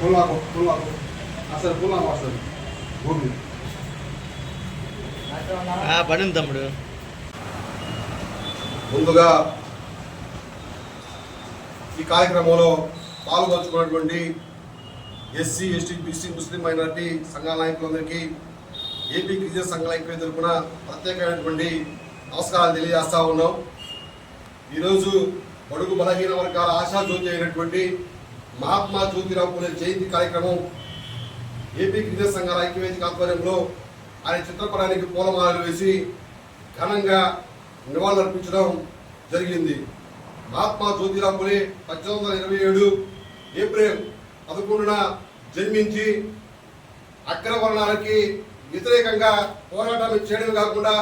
పుల్లాకు పుల్లాకు. అసలు పుల్లాకు వస్తుంది భూమి. పడింది తమ్ముడు. ముందుగా ఈ కార్యక్రమంలో పాల్గొంచుకున్నటువంటి SC ST BC Muslim minority సంఘాల నాయకులందరికీ ఏపీ గిరిజన సంఘాల ఐక్య తరఫున ప్రత్యేకమైనటువంటి నమస్కారాలు తెలియజేస్తా ఉన్నాం. ఈరోజు బడుగు బలహీన వర్గాల ఆశాజ్యోతి అయినటువంటి మహాత్మా జ్యోతిరావు పూలే జయంతి కార్యక్రమం ఏపీ గిరిజన సంఘాల ఐక్యవేదిక ఆధ్వర్యంలో ఆయన చిత్రపటానికి పూలమాలలు వేసి ఘనంగా నివాళులర్పించడం జరిగింది. మహాత్మా జ్యోతిరావు పద్దెనిమిది వందల ఇరవై ఏడు ఏప్రిల్ పదకొండున జన్మించి అగ్రవర్ణాలకి వ్యతిరేకంగా పోరాటాలు చేయడం కాకుండా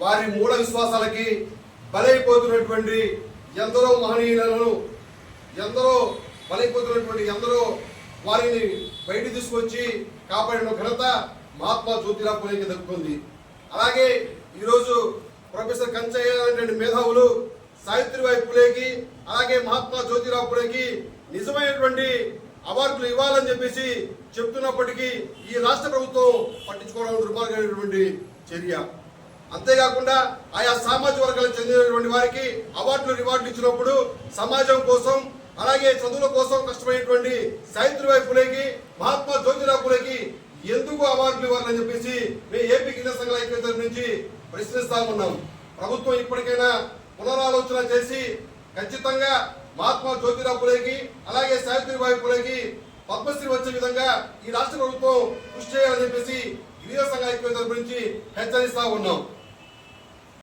వారి మూఢ విశ్వాసాలకి బలైపోతున్నటువంటి ఎందరో మహనీయులను ఎందరో బలైపోతున్నటువంటి ఎందరో వారిని బయట తీసుకొచ్చి కాపాడిన ఘనత మహాత్మా జ్యోతిరావు పులేకి దక్కుతుంది. అలాగే ఈరోజు ప్రొఫెసర్ కంచయ్య అనేటువంటి మేధావులు సావిత్రిబాయి పులేకి అలాగే మహాత్మా జ్యోతిరావు పులేకి నిజమైనటువంటి అవార్డులు ఇవ్వాలని చెప్పేసి చెప్తున్నప్పటికీ ఈ రాష్ట్ర ప్రభుత్వం పట్టించుకోవడం దుర్మార్గమైనటువంటి చర్య. అంతేకాకుండా ఆయా సామాజిక వర్గాలకు చెందినటువంటి వారికి అవార్డులు రివార్డులు ఇచ్చినప్పుడు సమాజం కోసం అలాగే చదువుల కోసం కష్టమైనటువంటి సావిత్రిబాయి పులేకి మహాత్మా జ్యోతిరావు పులేకి ఎందుకు అవార్డులు ఇవ్వాలని చెప్పేసి మేము ఏపీ కింద సంఘాల ఐక్యత నుంచి ప్రశ్నిస్తా ఉన్నాం. ప్రభుత్వం ఇప్పటికైనా పునరాలోచన చేసి ఖచ్చితంగా మహాత్మా జ్యోతిరావు పులేకి అలాగే సావిత్రిబాయి పులేకి పద్మశ్రీ వచ్చే విధంగా ఈ రాష్ట్ర ప్రభుత్వం కృషి చేయాలని చెప్పేసి గిరిజన సంఘ ఐక్యత గురించి హెచ్చరిస్తా ఉన్నాం.